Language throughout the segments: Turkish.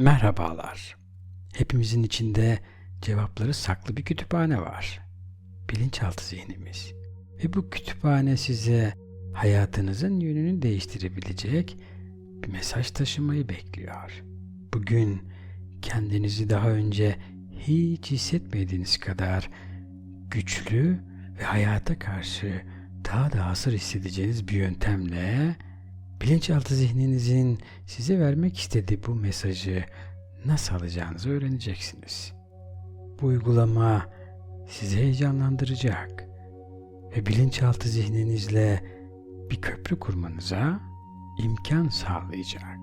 Merhabalar. Hepimizin içinde cevapları saklı bir kütüphane var. Bilinçaltı zihnimiz. Ve bu kütüphane size hayatınızın yönünü değiştirebilecek bir mesaj taşımayı bekliyor. Bugün kendinizi daha önce hiç hissetmediğiniz kadar güçlü ve hayata karşı daha da hasır hissedeceğiniz bir yöntemle bilinçaltı zihninizin size vermek istediği bu mesajı nasıl alacağınızı öğreneceksiniz. Bu uygulama sizi heyecanlandıracak ve bilinçaltı zihninizle bir köprü kurmanıza imkan sağlayacak.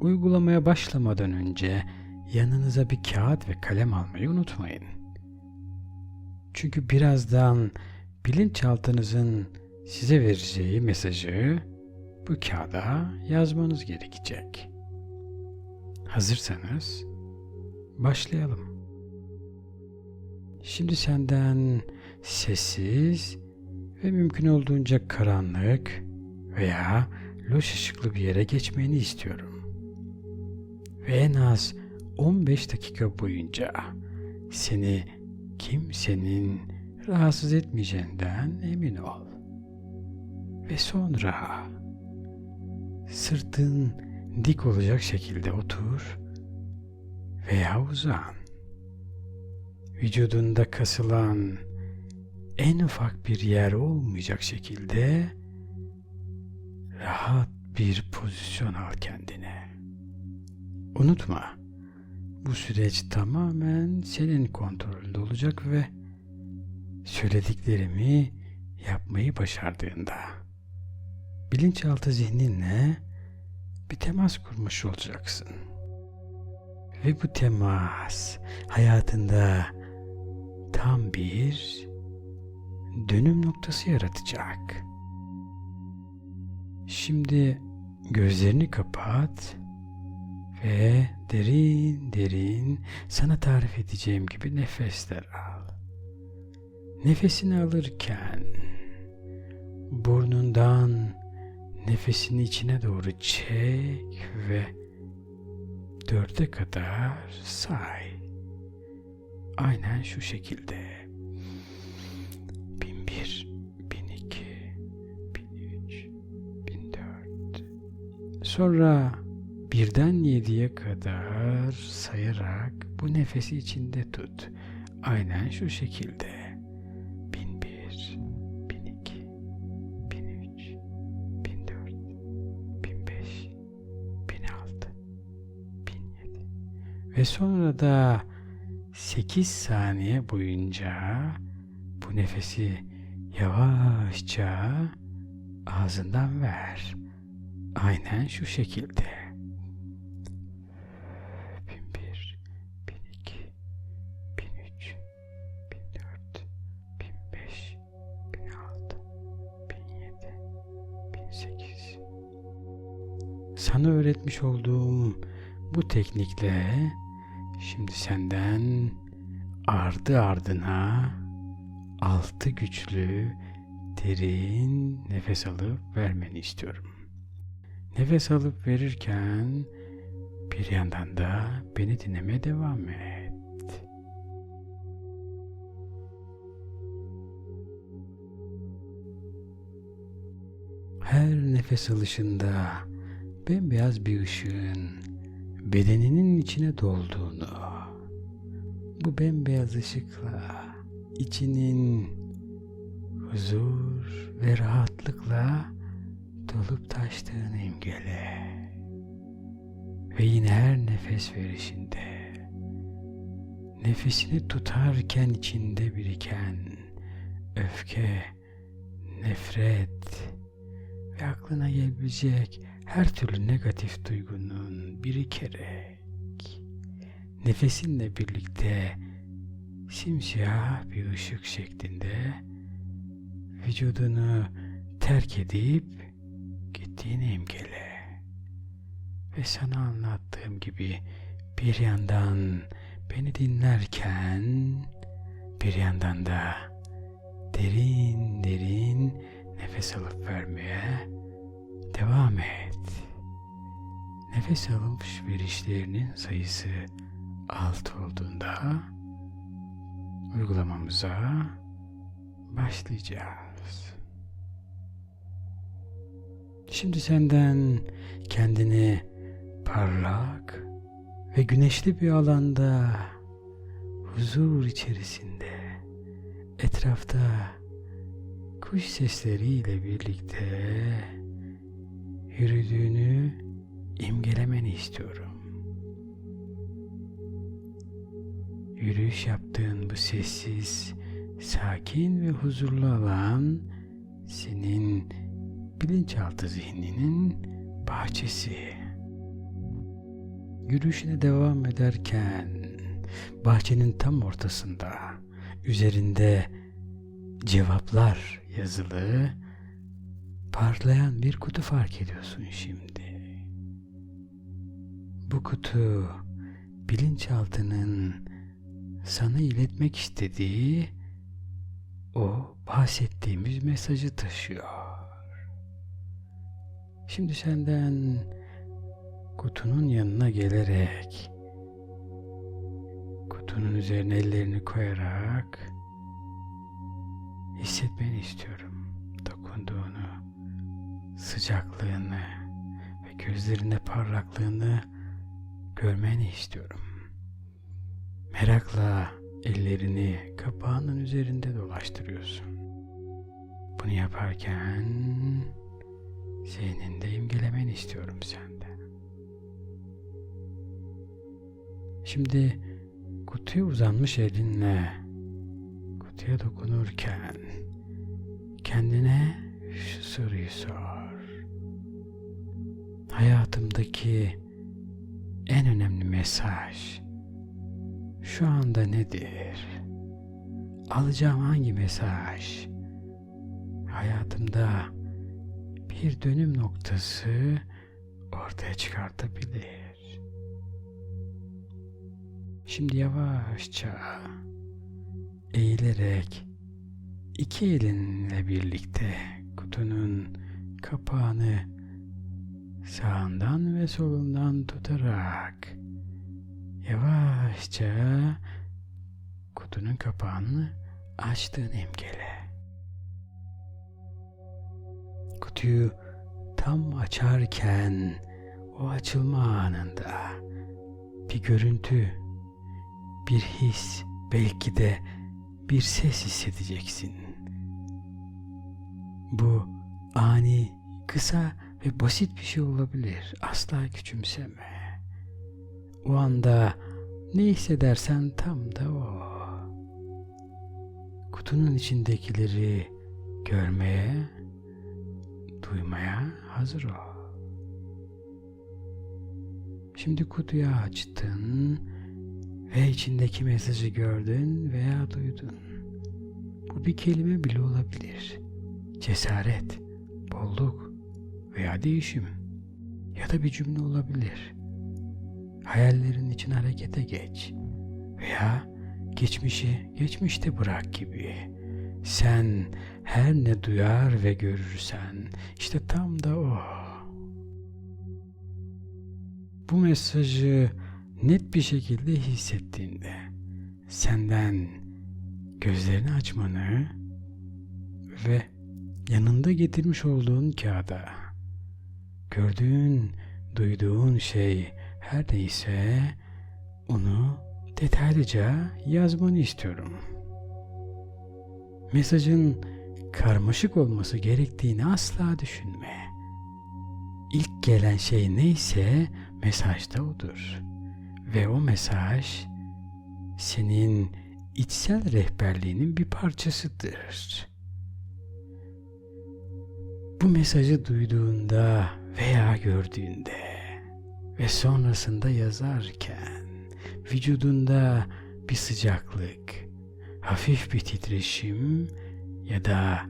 Uygulamaya başlamadan önce yanınıza bir kağıt ve kalem almayı unutmayın. Çünkü birazdan bilinçaltınızın size vereceği mesajı bu kağıda yazmanız gerekecek. Hazırsanız başlayalım. Şimdi senden sessiz ve mümkün olduğunca karanlık veya loş ışıklı bir yere geçmeni istiyorum. Ve en az 15 dakika boyunca seni kimsenin rahatsız etmeyeceğinden emin ol. Ve sonra sırtın dik olacak şekilde otur veya uzan. Vücudunda kasılan en ufak bir yer olmayacak şekilde rahat bir pozisyon al kendine. Unutma, bu süreç tamamen senin kontrolünde olacak ve söylediklerimi yapmayı başardığında bilinçaltı zihninle bir temas kurmuş olacaksın. Ve bu temas hayatında tam bir dönüm noktası yaratacak. Şimdi gözlerini kapat ve derin derin sana tarif edeceğim gibi nefesler al. Nefesini alırken burnundan nefesini içine doğru çek ve dörde kadar say. Aynen şu şekilde. Bin bir, bin iki, bin üç, bin dört. Sonra birden yediye kadar sayarak bu nefesi içinde tut. Aynen şu şekilde. Ve sonra da 8 saniye boyunca bu nefesi yavaşça ağzından ver. Aynen şu şekilde. Sana öğretmiş olduğum bu teknikle Şimdi senden ardı ardına altı güçlü derin nefes alıp vermeni istiyorum. Nefes alıp verirken bir yandan da beni dinlemeye devam et. Her nefes alışında bembeyaz bir ışığın bedeninin içine dolduğunu, bu bembeyaz ışıkla içinin huzur ve rahatlıkla dolup taştığını imgele. Ve yine her nefes verişinde nefesini tutarken içinde biriken öfke, nefret ve aklına gelebilecek her türlü negatif duygunun birikerek nefesinle birlikte simsiyah bir ışık şeklinde vücudunu terk edip gittiğini imgele. Ve sana anlattığım gibi bir yandan beni dinlerken bir yandan da derin derin nefes alıp vermeye devam et. nefes almış verişlerinin sayısı 6 olduğunda uygulamamıza başlayacağız. Şimdi senden kendini parlak ve güneşli bir alanda huzur içerisinde etrafta kuş sesleriyle birlikte yürüdüğünü imgelemeni istiyorum. Yürüyüş yaptığın bu sessiz, sakin ve huzurlu alan senin bilinçaltı zihninin bahçesi. Yürüyüşüne devam ederken bahçenin tam ortasında üzerinde cevaplar yazılı parlayan bir kutu fark ediyorsun şimdi. Bu kutu bilinçaltının sana iletmek istediği o bahsettiğimiz mesajı taşıyor. Şimdi senden kutunun yanına gelerek kutunun üzerine ellerini koyarak hissetmeni istiyorum. Dokunduğunu, sıcaklığını ve gözlerinde parlaklığını görmeni istiyorum. Merakla ellerini kapağının üzerinde dolaştırıyorsun. Bunu yaparken zihninde imgelemeni istiyorum senden. Şimdi kutuya uzanmış elinle kutuya dokunurken kendine şu soruyu sor. Hayatımdaki en önemli mesaj şu anda nedir? Alacağım hangi mesaj? Hayatımda bir dönüm noktası ortaya çıkartabilir. Şimdi yavaşça eğilerek iki elinle birlikte kutunun kapağını sağından ve solundan tutarak yavaşça kutunun kapağını açtığını imgele. Kutuyu tam açarken o açılma anında bir görüntü, bir his, belki de bir ses hissedeceksin. Bu ani, kısa ve basit bir şey olabilir. Asla küçümseme. O anda ne hissedersen tam da o. Kutunun içindekileri görmeye, duymaya hazır ol. Şimdi kutuyu açtın ve içindeki mesajı gördün veya duydun. Bu bir kelime bile olabilir. Cesaret, bolluk veya değişim ya da bir cümle olabilir. Hayallerin için harekete geç veya geçmişi geçmişte bırak gibi. Sen her ne duyar ve görürsen işte tam da o. Bu mesajı net bir şekilde hissettiğinde senden gözlerini açmanı ve yanında getirmiş olduğun kağıda gördüğün, duyduğun şey her neyse onu detaylıca yazmanı istiyorum. Mesajın karmaşık olması gerektiğini asla düşünme. İlk gelen şey neyse mesajda odur. Ve o mesaj senin içsel rehberliğinin bir parçasıdır. Bu mesajı duyduğunda veya gördüğünde ve sonrasında yazarken vücudunda bir sıcaklık, hafif bir titreşim ya da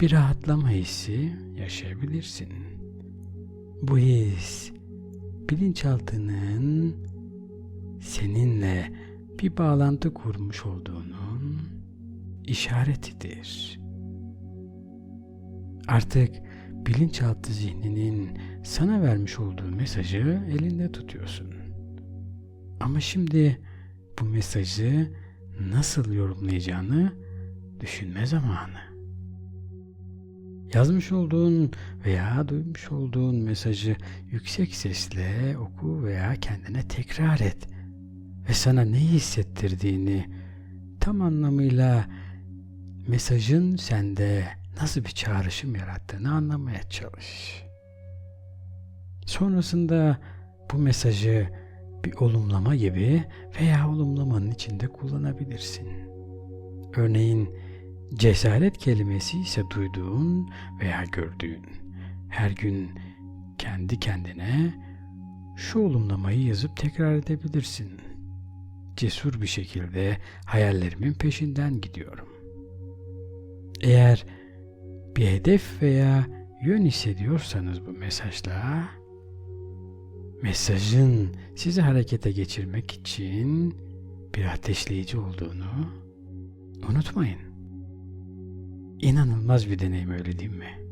bir rahatlama hissi yaşayabilirsin. Bu his bilinçaltının seninle bir bağlantı kurmuş olduğunun işaretidir. Artık bilinçaltı zihninin sana vermiş olduğu mesajı elinde tutuyorsun. Ama şimdi bu mesajı nasıl yorumlayacağını düşünme zamanı. Yazmış olduğun veya duymuş olduğun mesajı yüksek sesle oku veya kendine tekrar et ve sana ne hissettirdiğini tam anlamıyla mesajın sende nasıl bir çağrışım yarattığını anlamaya çalış. Sonrasında bu mesajı bir olumlama gibi veya olumlamanın içinde kullanabilirsin. Örneğin cesaret kelimesi ise duyduğun veya gördüğün. Her gün kendi kendine şu olumlamayı yazıp tekrar edebilirsin. Cesur bir şekilde hayallerimin peşinden gidiyorum. Eğer bir hedef veya yön hissediyorsanız bu mesajla mesajın sizi harekete geçirmek için bir ateşleyici olduğunu unutmayın. İnanılmaz bir deneyim öyle değil mi?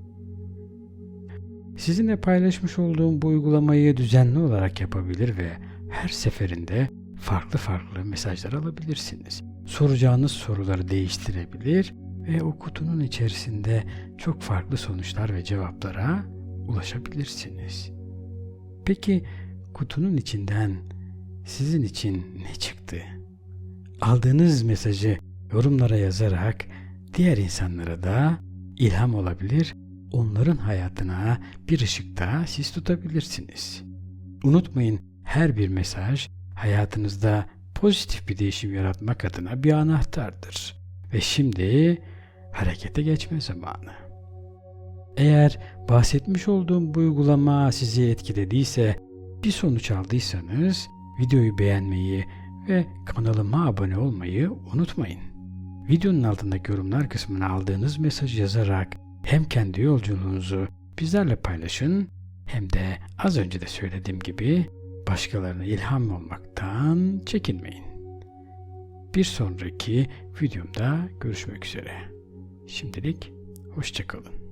Sizinle paylaşmış olduğum bu uygulamayı düzenli olarak yapabilir ve her seferinde farklı farklı mesajlar alabilirsiniz. Soracağınız soruları değiştirebilir ve o kutunun içerisinde çok farklı sonuçlar ve cevaplara ulaşabilirsiniz. Peki kutunun içinden sizin için ne çıktı? Aldığınız mesajı yorumlara yazarak diğer insanlara da ilham olabilir, onların hayatına bir ışıkta siz tutabilirsiniz. Unutmayın her bir mesaj hayatınızda pozitif bir değişim yaratmak adına bir anahtardır. Ve şimdi harekete geçme zamanı. Eğer bahsetmiş olduğum bu uygulama sizi etkilediyse, bir sonuç aldıysanız videoyu beğenmeyi ve kanalıma abone olmayı unutmayın. Videonun altındaki yorumlar kısmına aldığınız mesajı yazarak hem kendi yolculuğunuzu bizlerle paylaşın hem de az önce de söylediğim gibi başkalarına ilham olmaktan çekinmeyin. Bir sonraki videomda görüşmek üzere. Şimdilik hoşçakalın.